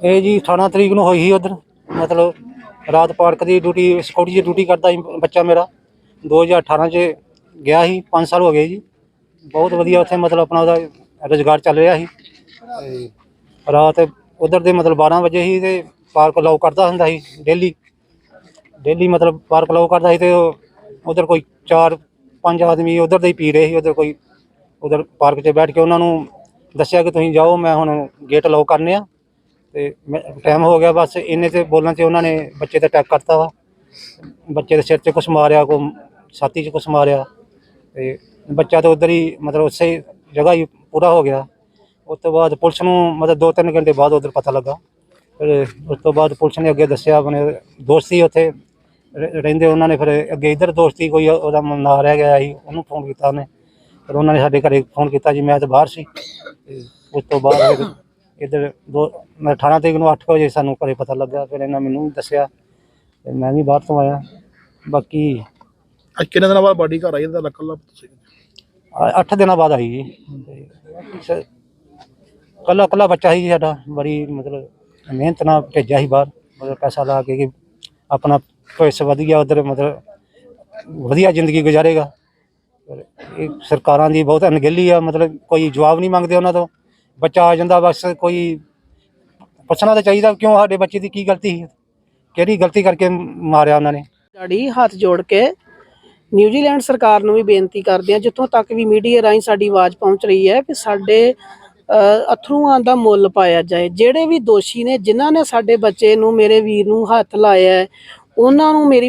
ਇਹ ਜੀ 18 ਤਰੀਕ ਨੂੰ ਹੋਈ ਸੀ ਉਧਰ, ਮਤਲਬ ਰਾਤ ਪਾਰਕ ਦੀ ਡਿਊਟੀ ਸਿਕਿਉਰਿਟੀ ਦੀ ਡਿਊਟੀ ਕਰਦਾ ਸੀ ਬੱਚਾ ਮੇਰਾ 2018 ਚ ਗਿਆ ਸੀ 5 ਸਾਲ ਹੋ ਗਏ ਜੀ। ਬਹੁਤ ਵਧੀਆ ਉੱਥੇ ਮਤਲਬ ਆਪਣਾ ਉਹਦਾ ਰੁਜ਼ਗਾਰ ਚੱਲ ਰਿਹਾ ਸੀ। ਤੇ ਰਾਤ ਉਧਰ ਦੇ ਮਤਲਬ 12 ਵਜੇ ਹੀ ਤੇ ਪਾਰਕ ਲੌਕ ਕਰਦਾ ਹੁੰਦਾ ਸੀ ਡੇਲੀ ਡੇਲੀ ਮਤਲਬ ਪਾਰਕ ਲੌਕ ਕਰਦਾ ਸੀ ਤੇ ਉਧਰ ਕੋਈ 4 5 ਆਦਮੀ ਉਧਰ ਦੇ ਹੀ ਪੀ ਰਹੇ ਸੀ, ਉਧਰ ਕੋਈ, ਉਧਰ ਪਾਰਕ 'ਚ ਬੈਠ ਕੇ ਉਹਨਾਂ ਨੂੰ ਦੱਸਿਆ ਕਿ ਤੁਸੀਂ ਜਾਓ, ਮੈਂ ਹੁਣ ਗੇਟ ਲੌਕ ਕਰਨੇ ਆ। ਤੇ ਟਾਈਮ ਹੋ ਗਿਆ ਬਸ, ਇੰਨੇ ਤੇ ਬੋਲਣ ਤੇ ਉਹਨਾਂ ਨੇ ਬੱਚੇ ਤੇ ਅਟੈਕ ਕਰਤਾ ਵਾ। ਬੱਚੇ ਦੇ ਸਿਰ 'ਤੇ ਕੁਛ ਮਾਰਿਆ ਕੋ ਛਾਤੀ 'ਚ ਕੁਛ ਮਾਰਿਆ। ਤੇ ਬੱਚਾ ਤਾਂ ਉਧਰ ਹੀ ਮਤਲਬ ਉਸੇ ਜਗ੍ਹਾ ਹੀ ਪੂਰਾ ਹੋ ਗਿਆ। ਉਸ ਤੋਂ ਬਾਅਦ ਪੁਲਿਸ ਨੂੰ ਮਤਲਬ 2-3 ਘੰਟੇ ਬਾਅਦ ਉਧਰ ਪਤਾ ਲੱਗਾ। ਫਿਰ ਉਸ ਤੋਂ ਬਾਅਦ ਪੁਲਿਸ ਨੇ ਅੱਗੇ ਦੱਸਿਆ, ਆਪਣੇ ਦੋਸਤੀ ਉੱਥੇ ਰਹਿੰਦੇ ਉਹਨਾਂ ਨੇ। ਫਿਰ ਅੱਗੇ ਇਧਰ ਦੋਸਤੀ ਕੋਈ ਉਹਦਾ ਨਾ ਰਹਿ ਗਿਆ ਸੀ, ਉਹਨੂੰ ਫੋਨ ਕੀਤਾ ਉਹਨੇ। ਫਿਰ ਉਹਨਾਂ ਨੇ ਸਾਡੇ ਘਰੇ ਫੋਨ ਕੀਤਾ ਜੀ, ਮੈਂ ਤਾਂ ਬਾਹਰ ਸੀ। ਤੇ ਉਸ ਤੋਂ ਬਾਅਦ ਫਿਰ ਇੱਧਰ ਦੋ ਮੈਂ 18 ਤਰੀਕ ਨੂੰ 8 ਵਜੇ ਸਾਨੂੰ ਘਰੇ ਪਤਾ ਲੱਗਾ ਫਿਰ ਇਹਨਾਂ ਮੈਨੂੰ ਵੀ ਦੱਸਿਆ ਤੇ ਮੈਂ ਵੀ ਬਾਹਰ ਤੋਂ ਆਇਆ। ਬਾਕੀ ਅੱਜ ਕਿੰਨੇ ਦਿਨਾਂ ਬਾਅਦ ਬਾਡੀ ਘਰ ਆਈ ਇਹਦਾ ਲੱਕਲ ਤੁਸੀਂ? 8 ਦਿਨਾਂ ਬਾਅਦ ਆਈ ਜੀ। ਕੱਲਾ ਕੱਲਾ ਬੱਚਾ ਸੀ ਜੀ ਸਾਡਾ ਬੜੀ ਮਤਲਬ ਮਿਹਨਤ ਨਾਲ ਭੇਜਿਆ ਸੀ ਬਾਹਰ ਮਤਲਬ ਪੈਸਾ ਲਾ ਕੇ ਕਿ ਆਪਣਾ ਭਵਿੱਖ ਵਧੀਆ ਉਧਰ ਮਤਲਬ ਵਧੀਆ ਜ਼ਿੰਦਗੀ ਗੁਜ਼ਾਰੇਗਾ। ਪਰ ਇਹ ਸਰਕਾਰਾਂ ਦੀ ਬਹੁਤ ਅਣਗਹਿਲੀ ਆ ਮਤਲਬ ਕੋਈ ਜਵਾਬ ਨਹੀਂ ਮੰਗਦੇ ਉਹਨਾਂ ਤੋਂ। ਬੱਚਾ ਆ ਜਾਂਦਾ ਬਸ ਕੋਈ ਪੁੱਛਣਾ ਤਾਂ ਚਾਹੀਦਾ ਕਿਉਂ ਸਾਡੇ ਬੱਚੇ ਦੀ ਕੀ ਗਲਤੀ ਸੀ ਕਿਹੜੀ ਗਲਤੀ ਕਰਕੇ ਮਾਰਿਆ ਉਹਨਾਂ ਨੇ। ਸਾਡੀ ਹੱਥ ਜੋੜ ਕੇ ਨਿਊਜ਼ੀਲੈਂਡ ਸਰਕਾਰ ਨੂੰ ਵੀ ਬੇਨਤੀ ਕਰਦੇ ਹਾਂ ਜਿੱਥੋਂ ਤੱਕ ਵੀ ਮੀਡੀਆ ਰਾਹੀਂ ਸਾਡੀ ਆਵਾਜ਼ ਪਹੁੰਚ ਰਹੀ ਹੈ ਕਿ ਸਾਡੇ ਅ, ਅਥਰੂਆਂ ਦਾ ਮੁੱਲ ਪਾਇਆ ਜਾਏ। ਜਿਹੜੇ ਵੀ ਦੋਸ਼ੀ ਨੇ ਜਿਨ੍ਹਾਂ ਨੇ ਸਾਡੇ ਬੱਚੇ ਨੂੰ ਮੇਰੇ ਵੀਰ ਨੂੰ ਹੱਥ ਲਾਇਆ ਉਹਨਾਂ ਨੂੰ ਮੇਰੀ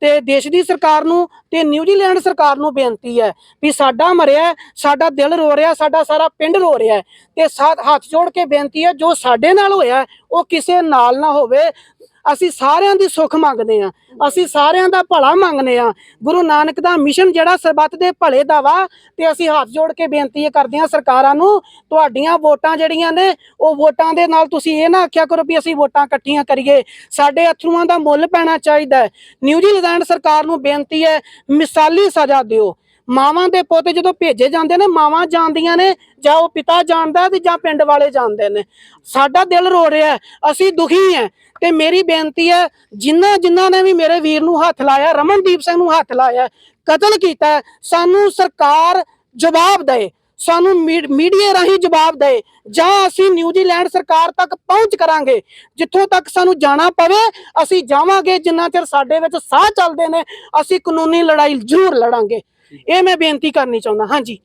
ਤੇ ਦੇਸ਼ ਦੀ ਸਰਕਾਰ ਨੂੰ ਤੇ ਨਿਊਜ਼ੀਲੈਂਡ ਸਰਕਾਰ ਨੂੰ ਬੇਨਤੀ ਹੈ ਵੀ ਸਾਡਾ ਮਰਿਆ ਸਾਡਾ ਦਿਲ ਰੋ ਰਿਹਾ, ਸਾਡਾ ਸਾਰਾ ਪਿੰਡ ਰੋ ਰਿਹਾ ਹੈ ਤੇ ਸਾ- ਹੱਥ ਜੋੜ ਕੇ ਬੇਨਤੀ ਹੈ ਜੋ ਸਾਡੇ ਨਾਲ ਹੋਇਆ ਉਹ ਕਿਸੇ ਨਾਲ ਨਾ ਹੋਵੇ। ਅਸੀਂ ਸਾਰਿਆਂ ਦੀ ਸੁੱਖ ਮੰਗਦੇ ਆ ਅਸੀਂ ਸਾਰਿਆਂ ਦਾ ਭਲਾ ਮੰਗਦੇ ਆ ਗੁਰੂ ਨਾਨਕ ਦਾ ਮਿਸ਼ਨ ਜਿਹੜਾ ਸਰਬੱਤ ਦੇ ਭਲੇ ਦਾ ਵਾ, ਤੇ ਅਸੀਂ ਹੱਥ ਜੋੜ ਕੇ ਬੇਨਤੀ ਕਰਦੇ ਆ ਸਰਕਾਰਾਂ ਨੂੰ, ਤੁਹਾਡੀਆਂ ਵੋਟਾਂ ਜਿਹੜੀਆਂ ਨੇ, ਉਹ ਵੋਟਾਂ ਦੇ ਨਾਲ ਤੁਸੀਂ ਇਹ ਨਾ ਆਖਿਆ ਕਰੋ ਵੀ ਅਸੀਂ ਵੋਟਾਂ ਇਕੱਠੀਆਂ ਕਰੀਏ। ਸਾਡੇ ਅਥਰੂਆਂ ਦਾ ਮੁੱਲ ਪੈਣਾ ਚਾਹੀਦਾ ਨਿਊਜ਼ੀਲੈਂਡ ਨਿਊਜ਼ੀਲੈਂਡ ਸਰਕਾਰ ਨੂੰ ਬੇਨਤੀ ਹੈ, ਮਿਸਾਲੀ ਸਜ਼ਾ ਦਿਓ। ਮਾਵਾਂ ਦੇ ਪੁੱਤ ਜਦੋਂ ਭੇਜੇ ਜਾਂਦੇ ਨੇ, ਮਾਵਾਂ ਜਾਣਦੀਆਂ ਨੇ, ਜਾਂ ਉਹ ਪਿਤਾ ਜਾਣਦਾ ਤੇ ਜਾਂ ਪਿੰਡ ਵਾਲੇ ਜਾਣਦੇ ਨੇ। ਸਾਡਾ ਦਿਲ ਰੋ ਰਿਹਾ ਅਸੀਂ ਦੁਖੀ ਹਾਂ। ਤੇ ਮੇਰੀ ਬੇਨਤੀ ਹੈ ਜਿਨ੍ਹਾਂ ਜਿਨ੍ਹਾਂ ਨੇ ਵੀ ਮੇਰੇ ਵੀਰ ਨੂੰ ਹੱਥ ਲਾਇਆ, ਰਮਨਦੀਪ ਸਿੰਘ ਨੂੰ ਹੱਥ ਲਾਇਆ, ਕਤਲ ਕੀਤਾ, ਸਾਨੂੰ ਸਰਕਾਰ ਜਵਾਬ ਦੇ ਸਾਨੂੰ ਮੀਡੀਆ ਰਾਹੀਂ ਜਵਾਬ ਦੇਏ ਜਾਂ ਅਸੀਂ ਨਿਊਜ਼ੀਲੈਂਡ ਸਰਕਾਰ ਤੱਕ ਪਹੁੰਚ ਕਰਾਂਗੇ। ਜਿੱਥੋਂ ਤੱਕ ਸਾਨੂੰ ਜਾਣਾ ਪਵੇ ਅਸੀਂ ਜਾਵਾਂਗੇ ਜਿੰਨਾ ਚਿਰ ਸਾਡੇ ਵਿੱਚ ਸਾਹ ਚੱਲਦੇ ਨੇ ਅਸੀਂ ਕਾਨੂੰਨੀ ਲੜਾਈ ਜ਼ਰੂਰ ਲੜਾਂਗੇ। ਇਹ ਮੈਂ ਬੇਨਤੀ ਕਰਨੀ ਚਾਹੁੰਦਾ। ਹਾਂਜੀ।